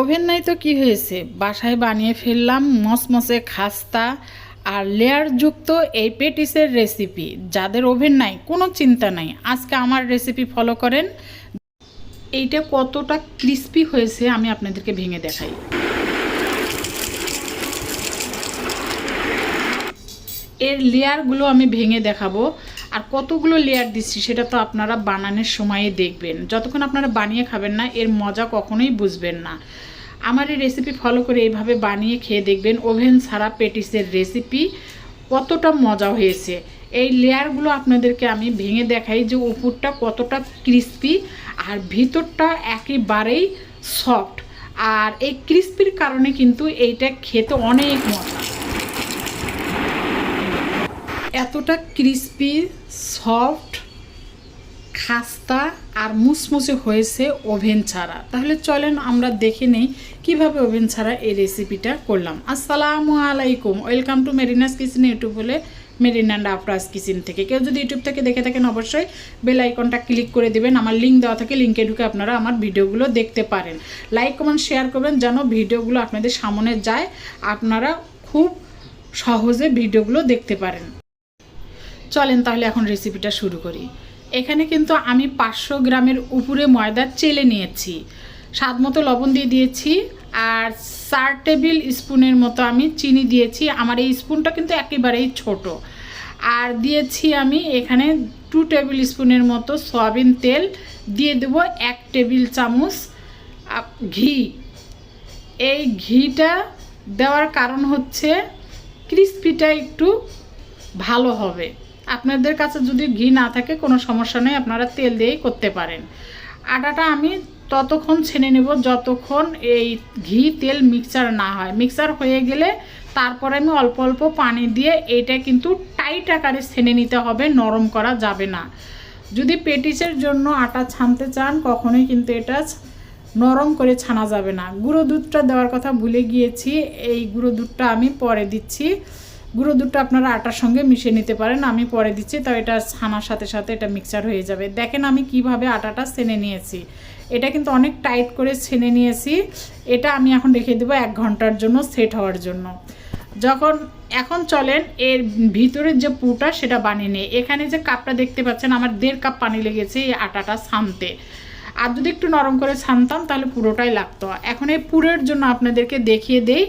Oven নাই তো কি হয়েছে? বাসায় বানিয়ে ফেললাম মসমসে খাস্তা আর লেয়ারযুক্ত এই পেটিসের রেসিপি যাদের ওভেন নাই, কোনো চিন্তা নাই। আজকে আমার রেসিপি ফলো করেন। এইটা কতটা ক্রিস্পি হয়েছে আমি আপনাদেরকে ভেঙে দেখাই। এর লেয়ারগুলো আমি ভেঙে দেখাবো। আর কতগুলো লেয়ার দিচ্ছি সেটা তো আপনারা বানানোর সময়ে দেখবেন। যতক্ষণ আপনারা বানিয়ে খাবেন না, এর মজা কখনোই বুঝবেন না। আমার এই রেসিপি ফলো করে এইভাবে বানিয়ে খেয়ে দেখবেন, ওভেন ছাড়া পেটিসের রেসিপি কতটা মজা হয়েছে। এই লেয়ারগুলো আপনাদেরকে আমি ভেঙে দেখাই যে উপরটা কতটা ক্রিস্পি আর ভিতরটা একেবারেই সফট আর এই ক্রিস্পির কারণে কিন্তু এইটা খেতে অনেক মজা এতটা ক্রিস্পি সফট খাস্তা আর মুসমুসে হয়েছে ওভেন ছাড়া। তাহলে চলেন আমরা দেখে নেই কীভাবে ওভেন ছাড়া এই রেসিপিটা করলাম। আসসালামু আলাইকুম। Welcome to Marina's kitchen YouTube হলে মেরিন অ্যান্ড আফরাজ কিচেন থেকে। কেউ যদি ইউটিউব থেকে দেখে থাকেন, অবশ্যই বেল আইকনটা ক্লিক করে দেবেন। আমার লিঙ্ক দেওয়া থাকে লিঙ্কে ঢুকে আপনারা আমার ভিডিওগুলো দেখতে পারেন। লাইক কমেন্ট শেয়ার করবেন যেন ভিডিওগুলো আপনাদের সামনে যায়। আপনারা খুব সহজে ভিডিওগুলো দেখতে পারেন। চলেন তাহলে এখন রেসিপিটা শুরু করি। এখানে কিন্তু আমি পাঁচশো গ্রামের উপরে ময়দা চেলে নিয়েছি। স্বাদ মতো লবণ দিয়ে দিয়েছি আর চার টেবিল স্পুনের মতো আমি চিনি দিয়েছি। আমার এই স্পুনটা কিন্তু একেবারেই ছোট। আর দিয়েছি আমি এখানে টু টেবিল স্পুনের মতো সয়াবিন তেল। দিয়ে দেবো এক টেবিল চামচ ঘি। এই ঘিটা দেওয়ার কারণ হচ্ছে ক্রিস্পিটা একটু ভালো হবে। আপনাদের কাছে যদি ঘি না থাকে, কোনো সমস্যা নেই, আপনারা তেল দিয়েই করতে পারেন। আটাটা আমি ততক্ষণ ছেনে নেব যতক্ষণ এই ঘি তেল মিক্সচার না হয়। মিক্সচার হয়ে গেলে তারপরে আমি অল্প অল্প পানি দিয়ে এটা কিন্তু টাইট আকারে ছেনে নিতে হবে, নরম করা যাবে না। যদি পেটিসের জন্য আটা ছানতে চান, কখনোই কিন্তু এটা নরম করে ছানা যাবে না। গুঁড়ো দুধটা দেওয়ার কথা ভুলে গিয়েছি, এই গুঁড়ো দুধটা আমি পরে দিচ্ছি। গুঁড়ো দুধটা আপনারা আটার সঙ্গে মিশিয়ে নিতে পারেন, আমি পরে দিচ্ছি, তাও এটা ছানার সাথে সাথে এটা মিক্সচার হয়ে যাবে। দেখেন আমি কীভাবে আটাটা ছেনে নিয়েছি। এটা কিন্তু অনেক টাইট করে ছেনে নিয়েছি, এটা আমি এখন রেখে দেবো এক ঘণ্টার জন্য সেট হওয়ার জন্য। যখন এখন চলেন, এর ভিতরের যে পুটা সেটা বানিয়ে নিই। এখানে যে কাপটা দেখতে পাচ্ছেন, আমার দেড় কাপ পানি লেগেছে এই আটাটা ছানতে। আর যদি একটু নরম করে ছানতাম, তাহলে পুরোটাই লাগতো। এখন এই পুরের জন্য আপনাদেরকে দেখিয়ে দেই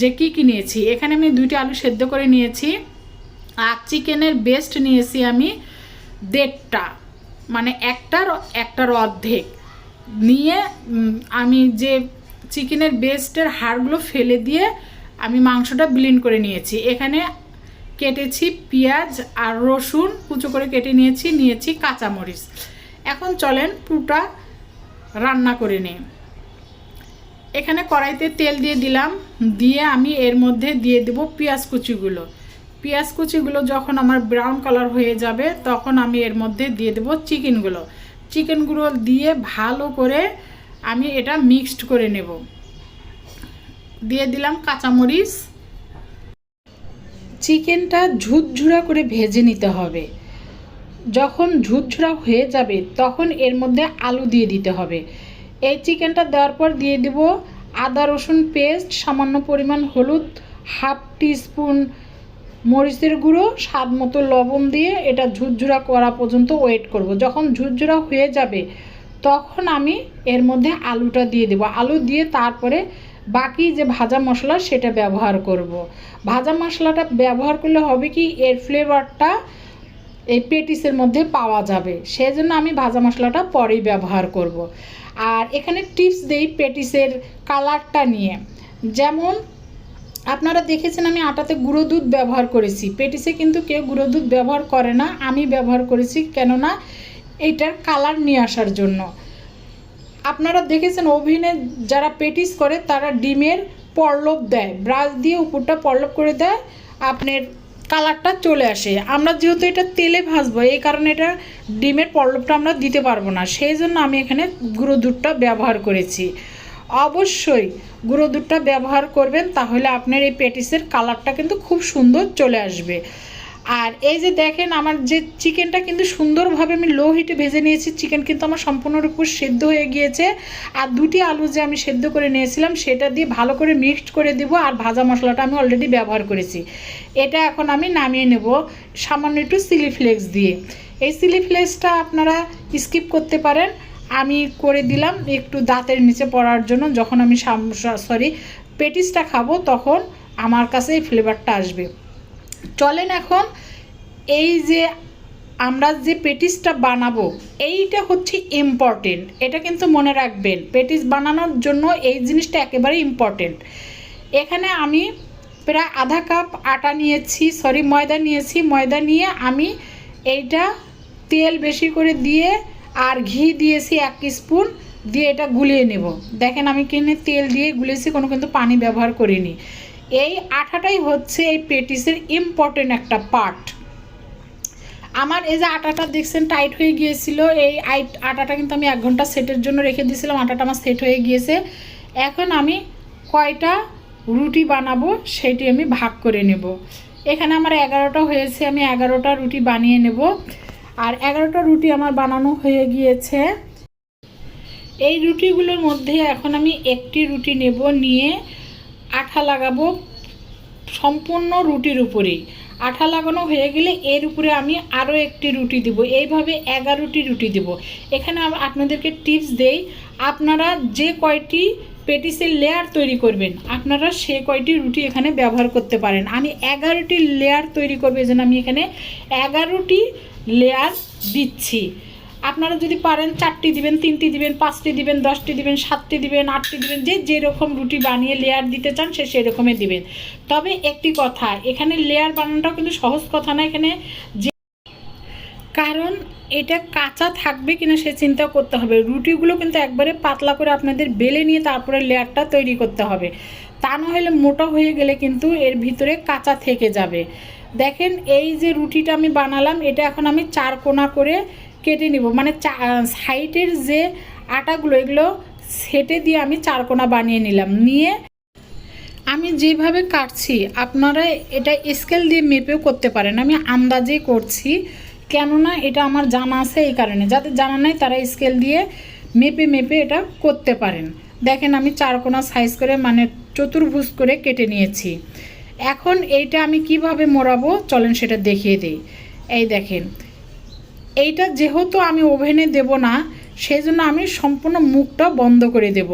যে কি কি নিয়েছি। এখানে আমি দুইটি আলু সেদ্ধ করে নিয়েছি। আর চিকেনের বেস্ট নিয়েছি আমি দেড়টা মানে একটার একটার অর্ধেক। নিয়ে আমি যে চিকেনের বেস্টের হাড়গুলো ফেলে দিয়ে আমি মাংসটা ব্লিন্ড করে নিয়েছি। এখানে কেটেছি পেঁয়াজ আর রসুন, কুচো করে কেটে নিয়েছি নিয়েছি কাঁচামরিচ। এখন চলেন পুটা রান্না করে নিই এখানে কড়াইতে তেল দিয়ে দিলাম। দিয়ে আমি এর মধ্যে দিয়ে দেব পেঁয়াজ কুচিগুলো। পেঁয়াজ কুচিগুলো যখন আমার ব্রাউন কালার হয়ে যাবে, তখন আমি এর মধ্যে দিয়ে দেব চিকেনগুলো। চিকেনগুলো দিয়ে ভালো করে আমি এটা মিক্সড করে নেব। দিয়ে দিলাম কাঁচামরিচ। চিকেনটা ঝুরঝুরা করে ভেজে নিতে হবে। যখন ঝুরঝুরা হয়ে যাবে, তখন এর মধ্যে আলু দিয়ে দিতে হবে। এই চিকেনটা দেওয়ার পর দিয়ে দিব আদা রসুন পেস্ট, সামান্য পরিমাণ হলুদ, হাফ টিস্পুন মরিচের গুঁড়ো, স্বাদ মতো লবণ দিয়ে এটা ঝুরঝুরা করা পর্যন্ত ওয়েট করব। যখন ঝুরঝুরা হয়ে যাবে, তখন আমি এর মধ্যে আলুটা দিয়ে দেবো। আলু দিয়ে তারপরে বাকি যে ভাজা মশলা সেটা ব্যবহার করব। ভাজা মশলাটা ব্যবহার করলে হবে কি, এর ফ্লেভারটা এই পেটিসের মধ্যে পাওয়া যাবে। সেজন্য আমি ভাজা মশলাটা পরেই ব্যবহার করব। আর এখানে টিপস দেই পেটিসের কালারটা নিয়ে। যেমন, আপনারা দেখেছেন আমি আটাতে গুঁড়ো দুধ ব্যবহার করেছি। পেটিসে কিন্তু কেউ গুঁড়ো দুধ ব্যবহার করে না, আমি ব্যবহার করেছি কেননা এইটার কালার নিয়ে আসার জন্য। আপনারা দেখেছেন ওভেনে যারা পেটিস করে তারা ডিমের পরলব দেয়। ব্রাশ দিয়ে উপরটা পরলব করে দেয়, আপনার কালারটা চলে আসে। আমরা যেহেতু এটা তেলে ভাজবো, এই কারণে এটা ডিমের পল্লবটা আমরা দিতে পারব না। সেই জন্য আমি এখানে গুঁড়ো দুধটা ব্যবহার করেছি। অবশ্যই গুঁড়ো দুধটা ব্যবহার করবেন, তাহলে আপনার এই পেটিসের কালারটা কিন্তু খুব সুন্দর চলে আসবে। আর এই যে দেখেন, আমার যে চিকেনটা কিন্তু সুন্দরভাবে আমি লো হিটে ভেজে নিয়েছি। চিকেন কিন্তু আমার সম্পূর্ণরূপে সেদ্ধ হয়ে গিয়েছে। আর দুটি আলু যে আমি সেদ্ধ করে নিয়েছিলাম, সেটা দিয়ে ভালো করে মিক্সড করে দেবো আর ভাজা মশলাটা আমি অলরেডি ব্যবহার করেছি। এটা এখন আমি নামিয়ে নেব সামান্য একটু চিলি ফ্লেক্স দিয়ে। এই চিলি ফ্লেক্সটা আপনারা স্কিপ করতে পারেন। আমি করে দিলাম একটু দাঁতের নিচে পড়ার জন্য। যখন আমি সরি পেটিসটা খাব, তখন আমার কাছে এই ফ্লেভারটা আসবে। চলেন এখন এই যে আমরা যে পেটিসটা বানাবো, এইটা হচ্ছে ইম্পর্টেন্ট এটা কিন্তু মনে রাখবেন, পেটিস বানানোর জন্য এই জিনিসটা একেবারে ইম্পর্টেন্ট এখানে আমি প্রায় আধা কাপ আটা নিয়েছি সরি ময়দা নিয়েছি। ময়দা নিয়ে আমি এইটা তেল বেশি করে দিয়ে আর ঘি দিয়েছি এক স্পুন, দিয়ে এটা গুলিয়ে নেব। দেখেন আমি কিনে তেল দিয়ে গুলিয়েছি, কোনো কিন্তু পানি ব্যবহার করিনি। এই আটাটাই হচ্ছে এই পেটিসের ইম্পর্টেন্ট একটা পার্ট আমার এই যে আটাটা দেখছেন টাইট হয়ে গিয়েছিল, এই আটাটা কিন্তু আমি এক ঘণ্টা সেটের জন্য রেখে দিয়েছিলাম আটাটা আমার সেট হয়ে গিয়েছে। এখন আমি কয়টা রুটি বানাবো সেটি আমি ভাগ করে নেব। এখানে আমার এগারোটা হয়েছে, আমি এগারোটা রুটি বানিয়ে নেব। আর এগারোটা রুটি আমার বানানো হয়ে গিয়েছে। এই রুটিগুলোর মধ্যে এখন আমি একটি রুটি নেব, নিয়ে আঠা লাগাবো সম্পূর্ণ রুটির উপরেই। আঠা লাগানো হয়ে গেলে এর উপরে আমি আরও একটি রুটি দিব। এইভাবে এগারোটি রুটি দিব। এখানে আপনাদেরকে টিপস দেই, আপনারা যে কয়টি পেটিসের লেয়ার তৈরি করবেন, আপনারা সে কয়টি রুটি এখানে ব্যবহার করতে পারেন। আমি এগারোটি লেয়ার তৈরি করব, এই আমি এখানে এগারোটি লেয়ার দিচ্ছি। আপনারা যদি পারেন চারটি দিবেন, তিনটি দিবেন, পাঁচটি দিবেন, দশটি দিবেন, সাতটি দিবেন, আটটি দিবেন, যে যেরকম রুটি বানিয়ে লেয়ার দিতে চান সে সেরকমই দিবেন। তবে একটি কথা, এখানে লেয়ার বানানোটাও কিন্তু সহজ কথা না এখানে। যে কারণ এটা কাঁচা থাকবে কিনা সে চিন্তা করতে হবে। রুটিগুলো কিন্তু একবারে পাতলা করে আপনাদের বেলে নিয়ে তারপরে লেয়ারটা তৈরি করতে হবে। তা না হলে মোটা হয়ে গেলে কিন্তু এর ভিতরে কাঁচা থেকে যাবে। দেখেন এই যে রুটিটা আমি বানালাম, এটা এখন আমি চার কোনা করে কেটে নিব। মানে সাইডের যে আটাগুলো, এগুলো সেটে দিয়ে আমি চারকোনা বানিয়ে নিলাম। নিয়ে আমি যেভাবে কাটছি, আপনারা এটা স্কেল দিয়ে মেপেও করতে পারেন। আমি আন্দাজেই করছি, কেননা এটা আমার জানা আছে এই কারণে। যাদের জানা নাই, তারা স্কেল দিয়ে মেপে মেপে এটা করতে পারেন। দেখেন, আমি চারকোনা সাইজ করে মানে চতুর্ভুজ করে কেটে নিয়েছি। এখন এইটা আমি কীভাবে মোড়াবো, চলেন সেটা দেখিয়ে দিই। এই দেখেন এইটা যেহেতু আমি ওভেনে দেব না সেই জন্য আমি সম্পূর্ণ মুখটা বন্ধ করে দেব।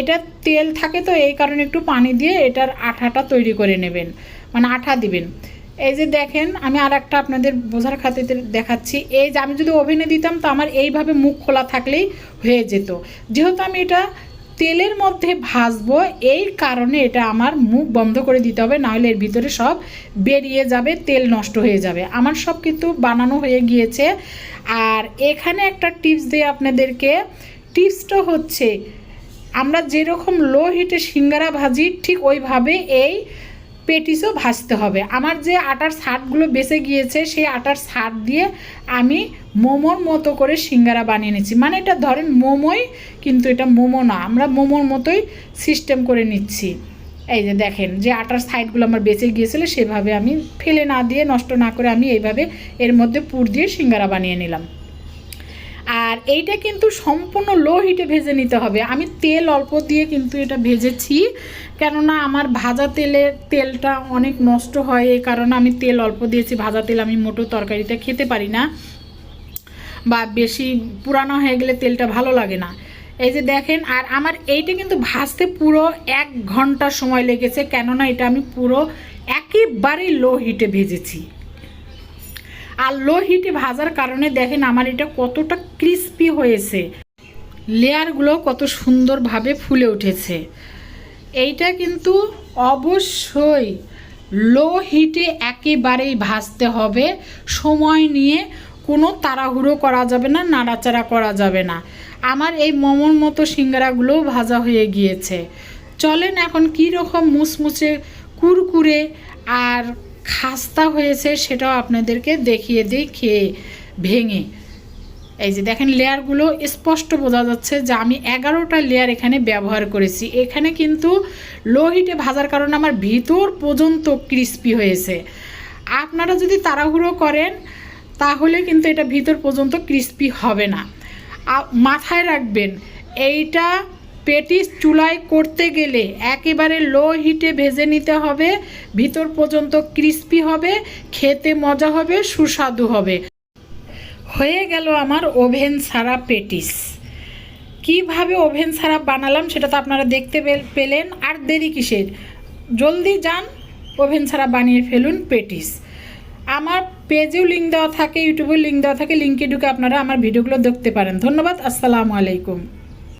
এটা তেল থাকে তো, এই কারণে একটু পানি দিয়ে এটার আঠাটা তৈরি করে নেবেন। মানে আঠা দিবেন। এই যে দেখেন, আমি আর একটা আপনাদের বোঝার খাতিতে দেখাচ্ছি। এই যে আমি যদি ওভেনে দিতাম, তো আমার এইভাবে মুখ খোলা থাকলেই হয়ে যেত। যেহেতু আমি এটা তেলের মধ্যে ভাজবো, এই কারণে এটা আমার মুখ বন্ধ করে দিতে হবে, নাহলে এর ভিতরে সব বেরিয়ে যাবে, তেল নষ্ট হয়ে যাবে। আমার সব কিন্তু বানানো হয়ে গিয়েছে। আর এখানে একটা টিপস দিই আপনাদেরকে। টিপসটা হচ্ছে, আমরা যেরকম লো হিটে সিঙ্গারা ভাজি, ঠিক ওইভাবে এই পেটিসও ভাজতে হবে। আমার যে আটার সাটগুলো বেঁচে গিয়েছে, সেই আটার সাট দিয়ে আমি মোমোর মতো করে সিঙ্গারা বানিয়ে নিচ্ছি। মানে এটা ধরেন মোমোই, কিন্তু এটা মোমো না। আমরা মোমোর মতোই সিস্টেম করে নিচ্ছি। এই যে দেখেন, যে আটার সাইডগুলো আমার বেঁচে গিয়েছিল, সেভাবে আমি ফেলে না দিয়ে, নষ্ট না করে আমি এইভাবে এর মধ্যে পুর দিয়ে সিঙ্গারা বানিয়ে নিলাম। আর এইটা কিন্তু সম্পূর্ণ লো হিটে ভেজে নিতে হবে। আমি তেল অল্প দিয়ে কিন্তু এটা ভেজেছি। কেননা আমার ভাজা তেলের তেলটা অনেক নষ্ট হয়, এই কারণে আমি তেল অল্প দিয়েছি। ভাজা তেল আমি মোটো তরকারিতে খেতে পারি না। বা বেশি পুরানো হয়ে গেলে তেলটা ভালো লাগে না। এই যে দেখেন, আর আমার এইটা কিন্তু ভাজতে পুরো এক ঘণ্টা সময় লেগেছে, কেননা এটা আমি পুরো একেবারেই লো হিটে ভেজেছি। আর লো হিটে ভাজার কারণে দেখেন আমার এটা কতটা ক্রিস্পি হয়েছে। লেয়ারগুলো কত সুন্দরভাবে ফুলে উঠেছে। এইটা কিন্তু অবশ্যই লো হিটে একেবারেই ভাজতে হবে। সময় নিয়ে কোনো তাড়াহুড়ো করা যাবে না, নাড়াচাড়া করা যাবে না। আমার এই মোমোর মতো সিঙ্গারাগুলোও ভাজা হয়ে গিয়েছে। চলেন এখন কী রকম মুচমুচে কুরকুরে আর খাস্তা হয়েছে সেটাও আপনাদেরকে দেখিয়ে দিই, খেয়ে ভেঙে। এই যে দেখেন লেয়ারগুলো স্পষ্ট বোঝা যাচ্ছে যে আমি এগারোটা লেয়ার এখানে ব্যবহার করেছি। এখানে কিন্তু লো হিটে ভাজার কারণে আমার ভিতর পর্যন্ত ক্রিস্পি হয়েছে। আপনারা যদি তাড়াহুড়ো করেন তাহলে কিন্তু এটা ভিতর পর্যন্ত ক্রিস্পি হবে না। মাথায় রাখবেন, এইটা পেটিস চুলায় করতে গেলে একেবারে লো হিটে ভেজে নিতে হবে, ভিতর পর্যন্ত ক্রিস্পি হবে, খেতে মজা হবে, সুস্বাদু হবে। হয়ে গেল আমার ওভেন ছাড়া পেটিস। কীভাবে ওভেন ছাড়া বানালাম সেটা তো আপনারা দেখতে পেলেন, আর দেরি কিসের? জলদি যান, ওভেন ছাড়া বানিয়ে ফেলুন পেটিস। আমার পেজেও লিঙ্ক দেওয়া থাকে ইউটিউবেও লিঙ্ক দেওয়া থাকে লিঙ্কে ঢুকে আপনারা আমার ভিডিওগুলো দেখতে পারেন। ধন্যবাদ, আসসালামু আলাইকুম।